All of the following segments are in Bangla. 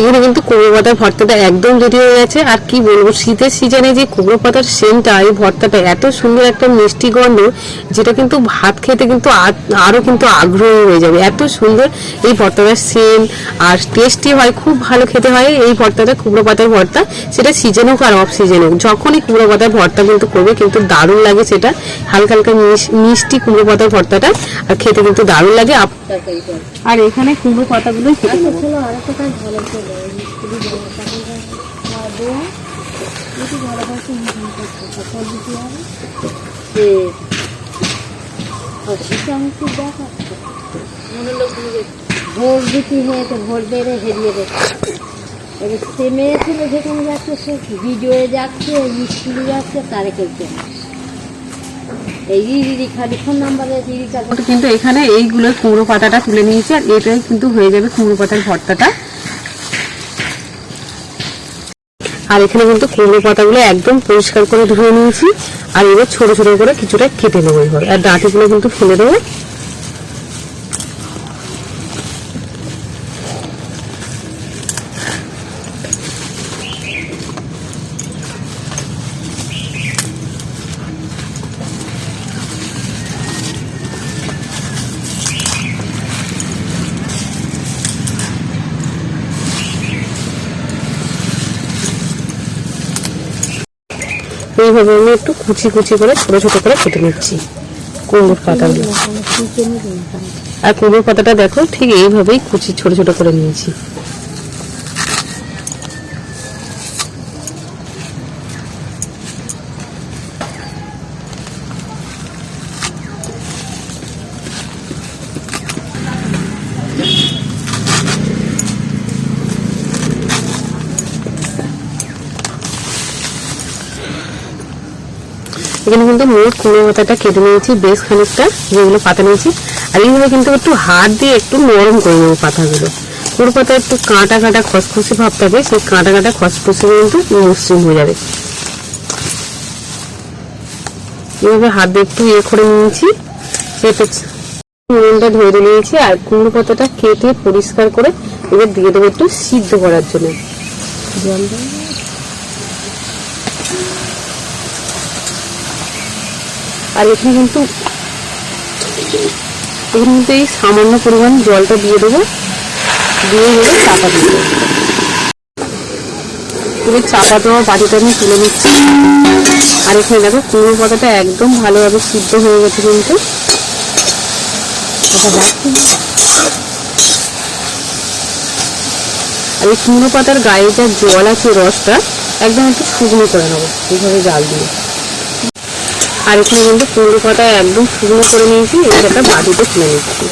এখানে কিন্তু কুমড়ো পাতার ভর্তাটা একদম রেডি হয়ে গেছে। আর কি বলব, শীতের সিজনে যে কুমড়ো পাতার সেন্টটা এই ভর্তাটা এত সুন্দর একটা মিষ্টি গন্ধ, যেটা কিন্তু ভাত খেতে কিন্তু আ- আরও কিন্তু আগ্রহী হয়ে যাবে। এত সুন্দর এই ভর্তাটার সেন্ট আর টেস্টি হয়, খুব ভালো খেতে হয় এই ভর্তাটা, কুমড়ো পাতার ভর্তা। সেটা সিজন হোক আর অফ সিজন হোক, যখনই কুমড়ো পাতার ভর্তা কিন্তু করবে, কিন্তু দারুণ লাগে সেটা। হালকা হালকা মিষ্টি কুমড়ো পাতার ভর্তাটা, আর খেতে কিন্তু দারুণ লাগে। আপ- আর এখানে কুমড়ো পাতাগুলোই খেতে নেব। সকাল দিতে হবে। যে অসুবিধা আমি কি দেখাচ্ছে ভোট ভোট বেড়ে হেরিয়ে গেছে। এবার সে মেয়ে ছিল যেখানে যাচ্ছে সে ভিডিওয়ে যাচ্ছে মিস্ত্রি যাচ্ছে তারে খেলছে না। কিন্তু এখানে এইগুলো কুমড়ো পাতাটা তুলে নিয়েছি আর এটাই কিন্তু হয়ে যাবে কুমড়ো পাতার ভর্তাটা। আর এখানে কিন্তু কুমড়ো পাতাগুলো একদম পরিষ্কার করে ধুয়ে নিয়েছি। আর এবার ছোট ছোট করে কিছুটা কেটে নেব এবার। আর ডাঁটিগুলো কিন্তু ফেলে দেবো। এইভাবে আমি একটু কুচি কুচি করে ছোটো ছোটো করে কেটে নিচ্ছি। কুমড়োর পাতাগুলো। আর কুমড়োর পাতাটা দেখো, ঠিক এইভাবেই কুচি ছোটো ছোটো করে নিয়েছি। এখানে কিন্তু মোট কুমড়ো পাতাটা কেটে নিয়েছি, বেশ খানিকটা, যেগুলো পাতা নিয়েছি। আর এইভাবে কিন্তু একটু হাত দিয়ে একটু নরম করে নেব পাতাগুলো। কুমড়ো পাতা একটু কাঁটা কাঁটা খসখসে ভাব থাকে সেই কাঁটা কাঁটা খসখসে কিন্তু মসৃণ হয়ে যাবে। এইভাবে হাত দিয়ে একটু ইয়ে করে নিয়েছি কেটে নুনটা ধরে নিয়েছি, আর কুমড়ো পাতাটা কেটে পরিষ্কার করে এবার দিয়ে দেবো একটু সিদ্ধ করার জন্য জল দেয় আর এখানে কিন্তু এখানে কিন্তু এই সামান্য পরিমাণ জলটা দিয়ে দেবো। দিয়ে এবারে চাপা দিয়ে এবার চাপা দেওয়া বাটিটা আমি তুলে নিচ্ছি। আর এখানে দেখো, কুমড়ো পাতাটা একদম ভালোভাবে সিদ্ধ হয়ে গেছে কিন্তু। আর এই কুমড়ো পাতার গায়ে যা জল আছে রসটা, একদম একটু শুকনো করে নেব। এইভাবে জাল দিয়ে। আর এখানে কিন্তু কুমড়ো পাতা একদম শুকনো করে নিয়েছি এটা একটা বাটিতে তুলে নিচ্ছি।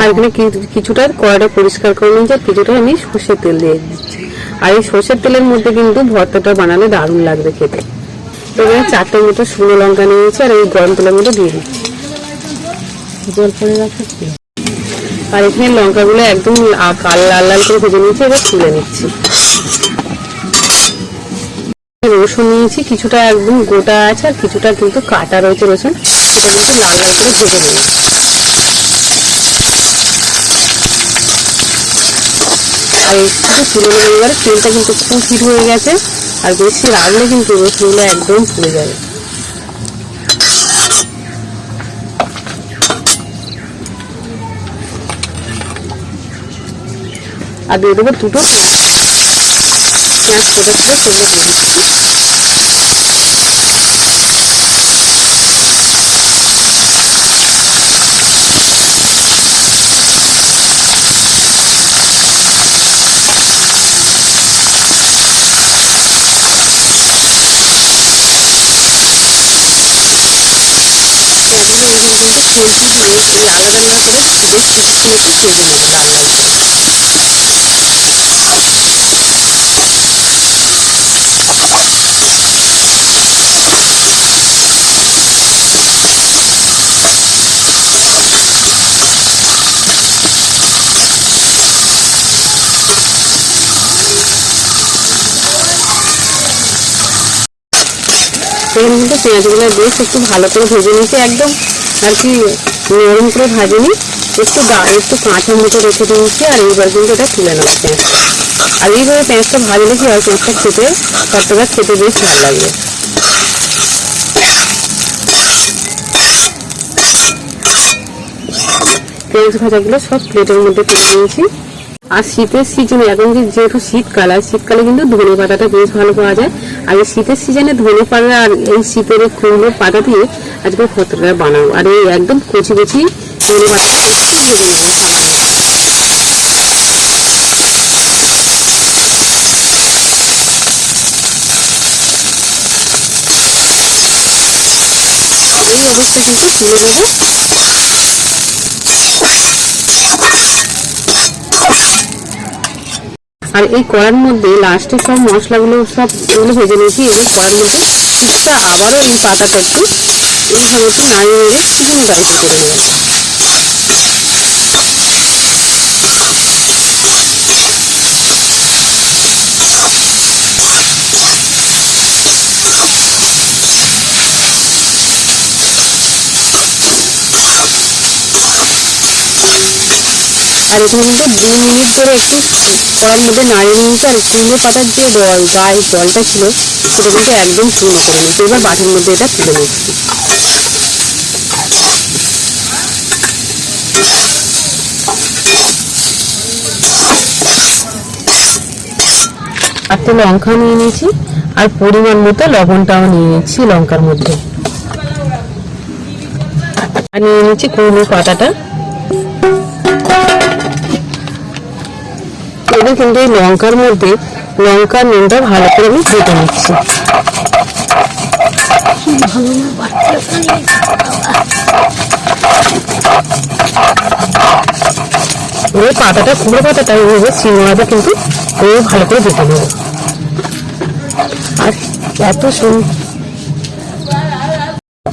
আর এখানে কিছুটা কড়াটা পরিষ্কার করে নিয়েছি, আর কিছুটা আমি সর্ষের তেল দিয়ে দিচ্ছি। আর এই সর্ষের তেলের মধ্যে কিন্তু ভর্তাটা বানালে দারুণ লাগবে খেতে। তো এখানে চারটে মতো শুকনো লঙ্কা নিয়েছি, আর এই গরম তেলের মধ্যে দিয়ে দিচ্ছি। আর এখানে লঙ্কাগুলো একদম লাল লাল করে ভেজে নিয়েছি, এবার তুলে নিচ্ছি। রসুন নিয়েছি, কিছুটা একদম গোটা আছে আর কিছুটা কিন্তু কাটা রয়েছে রসুন। আমি একটু লাল লাল করে ভেজে নিই আর একটু তুলে নেব এবারে তেলটা কিন্তু খুব হিট হয়ে গেছে আর বেশি রাখলে কিন্তু রসুনগুলো একদম পুড়ে যাবে। আর দিয়ে দেবো দুটো পেঁয়াজ পেঁয়াজ কোটা ছিল সেগুলো দিয়ে দিচ্ছি পেঁয়াজগুলো এইভাবে কিন্তু খুন্তি দিয়ে এই আলাদা আলাদা করে বেশ কিছুক্ষণ একটু ভেজে নেব লাল লাল করে এখানে কিন্তু পেঁয়াজগুলো বেশ একটু ভালো করে ভেজে নিয়েছি, একদম আর কি নরম করে ভাজেনি, একটু গা- একটু কাঁচা মতো রেখে দিয়েছি আর এইবার কিন্তু এটা তুলে নেব আর এইভাবে পেঁয়াজটা ভাজলে কি হয় পেঁয়াজটা খেতে ভর্তাটা খেতে বেশ ভালো লাগবে পেঁয়াজ ভাজাগুলো সব প্লেটের মধ্যে তুলে নিয়েছি। আর শীতের সিজনে এখন যেহেতু শীতকাল, আর শীতকালে কিন্তু ধনে পাতাটা বেশ ভালো পাওয়া যায়। আর এই শীতের সিজনে ধনে পাতা আর এই শীতের কুমড়ো পাতা দিয়ে আজকে ভর্তাটা বানাবো। আর এই একদম কচি কচি ধনে পাতা অবস্থায় কিন্তু নেব আর এই কড়ার মধ্যে লাস্টে সব মশলাগুলো সব এগুলো ভেজে নিয়েছি। এবার কড়ার মধ্যে কিছুটা আবারও এই পাতাটা একটু এইভাবে একটু নাড়িয়ে নেড়ে শুকনো গাড়িতে করে নেব। আর এখানে কিন্তু দু মিনিট ধরে একটু কড়ার মধ্যে নাড়িয়ে নিয়েছি আর কুমড়ো পাতার যে জল গায়ে জলটা ছিল, সেটা কিন্তু একদম শুকনো করে নিয়েছি এবার বাটির মধ্যে এটা তুলে নিচ্ছি। আর তো লঙ্কা নিয়ে নিয়েছি, আর পরিমাণ মতো লবণটাও নিয়ে নিচ্ছি লঙ্কার মধ্যে। আর নিয়ে নিচ্ছি কুমড়ো পাতাটা। কিন্তু এই লঙ্কার মধ্যে লঙ্কার নুনটা ভালো করে আমি কেটে নিচ্ছি। পাতাটা, কুমড়ো পাতাটা এইভাবে শিঙাতে কিন্তু এই ভালো করে বেটে নেব। আর এত সুন্দর।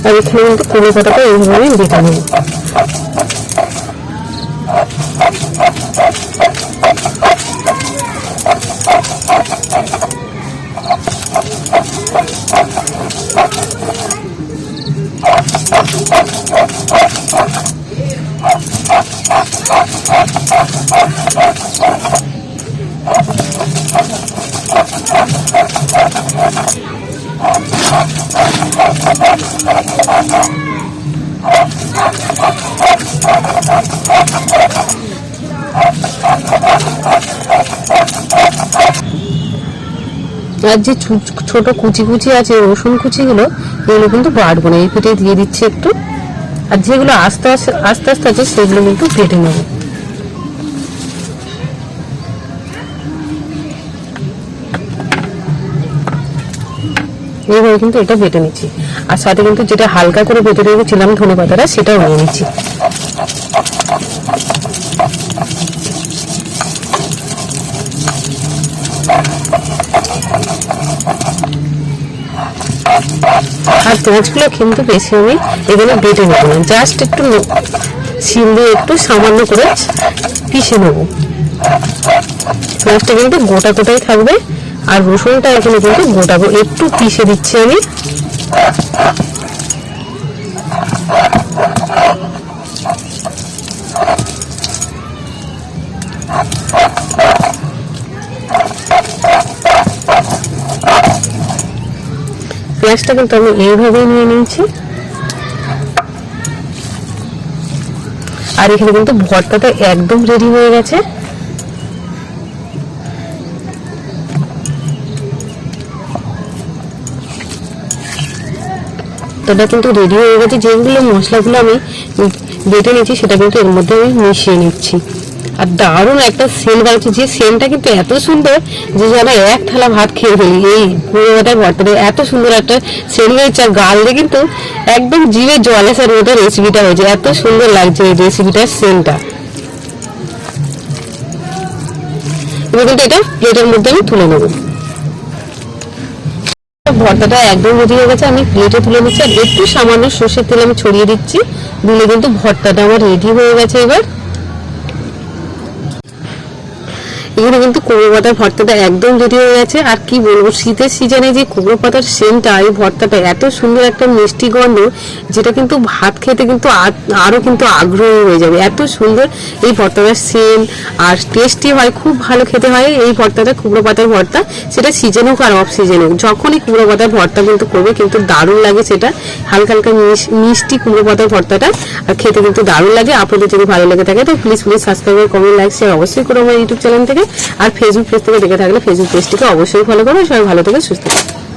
আর এখানে কিন্তু কুমড়ো পাতাটা এইভাবে বেটে নেব। আর যে ছোট কুচি কুচি আছে, রসুন কুচিগুলো, এগুলো কিন্তু বাড়বো না। এই পেটে দিয়ে দিচ্ছি একটু। আর যেগুলো আস্তে আস্তে আস্তে আস্তে আছে, সেগুলো কিন্তু কেটে নেব। এইভাবে কিন্তু এটা বেটে নিচ্ছি। আর সাথে কিন্তু যেটা হালকা করে বেটে রেখেছিলাম ধনে পাতাটা সেটাও নিয়ে নিচ্ছি। আর পেঁয়াজগুলো কিন্তু বেশি আমি এখানে বেটে নেব না। জাস্ট একটু শিল দিয়ে একটু সামান্য করে পিষে নেব। পেঁয়াজটা কিন্তু গোটা গোটাই থাকবে আর রসুনটা এখানে কিন্তু গোটা একটু পিষে দিচ্ছি আমি। পেঁয়াজটা কিন্তু আমি এইভাবেই নিয়ে নিয়েছি। আর এখানে কিন্তু ভর্তাটা একদম রেডি হয়ে গেছে। এটা কিন্তু রেডি হয়ে গেছে। যেগুলো মশলাগুলো আমি বেটে নিয়েছি, সেটা কিন্তু এর মধ্যে আমি মিশিয়ে নিচ্ছি। আর দারুণ একটা সেন্ট বাড়ছে যে সেন্টটা কিন্তু এত সুন্দর যে যেন এক থালা ভাত খেয়ে ফেলি। এই কুড়োটার ভর্তাটা এত সুন্দর একটা সেন্ট বেড়েছে আর গাললে কিন্তু একদম জিভে জল আসার মতো রেসিপিটা হয়েছে। এত সুন্দর লাগছে এই রেসিপিটার সেন্টটা এবার কিন্তু এটা প্লেটের মধ্যে আমি তুলে নেব। ভর্তাটা একদম রেডি হয়ে গেছে। আমি প্লেটে তুলে নিচ্ছি। আর একটু সামান্য সর্ষের তেল আমি ছড়িয়ে দিচ্ছি। দিলে কিন্তু ভর্তাটা আমার রেডি হয়ে গেছে এবার। এখানে কিন্তু কুমড়ো পাতার ভর্তাটা একদম রেডি হয়ে গেছে। আর কি বলব, শীতের সিজনে যে কুমড়ো পাতার সেন্টটা এই ভর্তাটা এত সুন্দর একটা মিষ্টি গন্ধ, যেটা কিন্তু ভাত খেতে কিন্তু আ- আরও কিন্তু আগ্রহী হয়ে যাবে। এত সুন্দর এই ভর্তাটার সেন্ট আর টেস্টি হয়, খুব ভালো খেতে হয় এই ভর্তাটা, কুমড়ো পাতার ভর্তা। সেটা সিজন হোক আর অফ সিজন হোক, যখনই কুমড়ো পাতার ভর্তা কিন্তু করবে, কিন্তু দারুণ লাগে সেটা। হালকা হালকা মিষ্টি কুমড়ো পাতার ভর্তাটা, আর খেতে কিন্তু দারুণ লাগে। আপনাদের যদি ভালো লেগে থাকে, তো please please subscribe comment like share অবশ্যই করো আমার ইউটিউব চ্যানেল থেকে। আর ফেসবুক পেজ থেকে দেখে থাকলে ফেসবুক পেজটিকে অবশ্যই ফলো করো সবাই ভালো থেকে, সুস্থ থাকো।